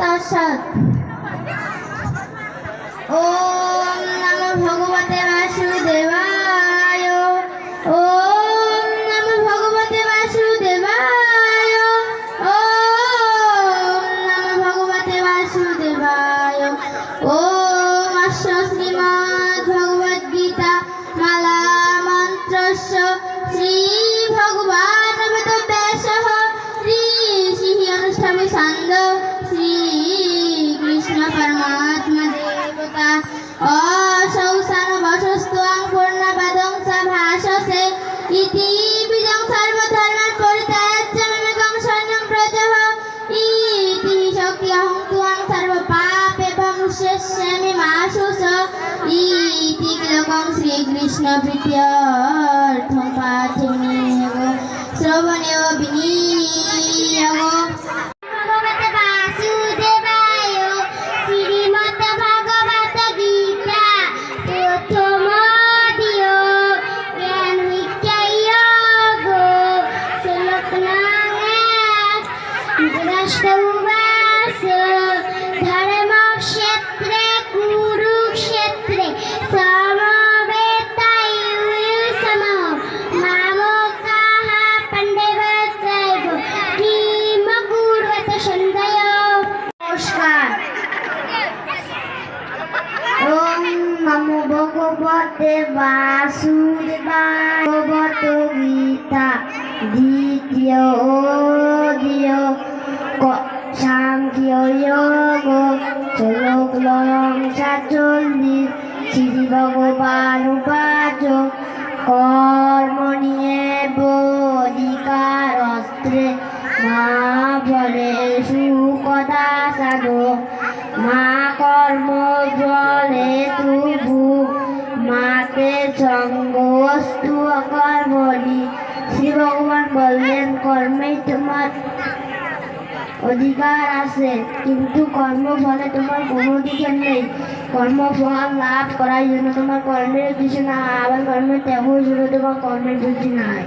Tas. শরণং প্রজহ ইতি কিলকং শ্রীকৃষ্ণ প্রীত্যর্থং শ্লোক নাম এক ধৃতরাষ্ট্রবাস ধর্মক্ষেত্রে কুরুক্ষেত্রে সমবেতায়ুসম মামকাः পাণ্ডবস্যৈব কিম কুর্वत সঞ্জয় নমস্কার ওম নমো ভগবতে বাসুদেবায় ভগবত গীতা দ্বিতীয় অধ্যায় ক- সাংখ্য যোগ শ্লোক লয়ং সাতচল্লিশ শ্রী ভগবান উপাচ কর্ম নিয়ে বধিকার অস্ত্রে মা বলে সুকথা সাধু। মা কর্ম জলে তুবু, মাতে সঙ্গ অস্তু কর্মণি শ্রী ভগবান বললেন কর্মেই তোমার অধিকার আছে, কিন্তু কর্মফলে তোমার কোনো অধিকার নেই। কর্মফল লাভ করার জন্য তোমার কর্মের কিছু না আবার কর্মের তেমন জন্য তোমার কর্মের কিছু নাই।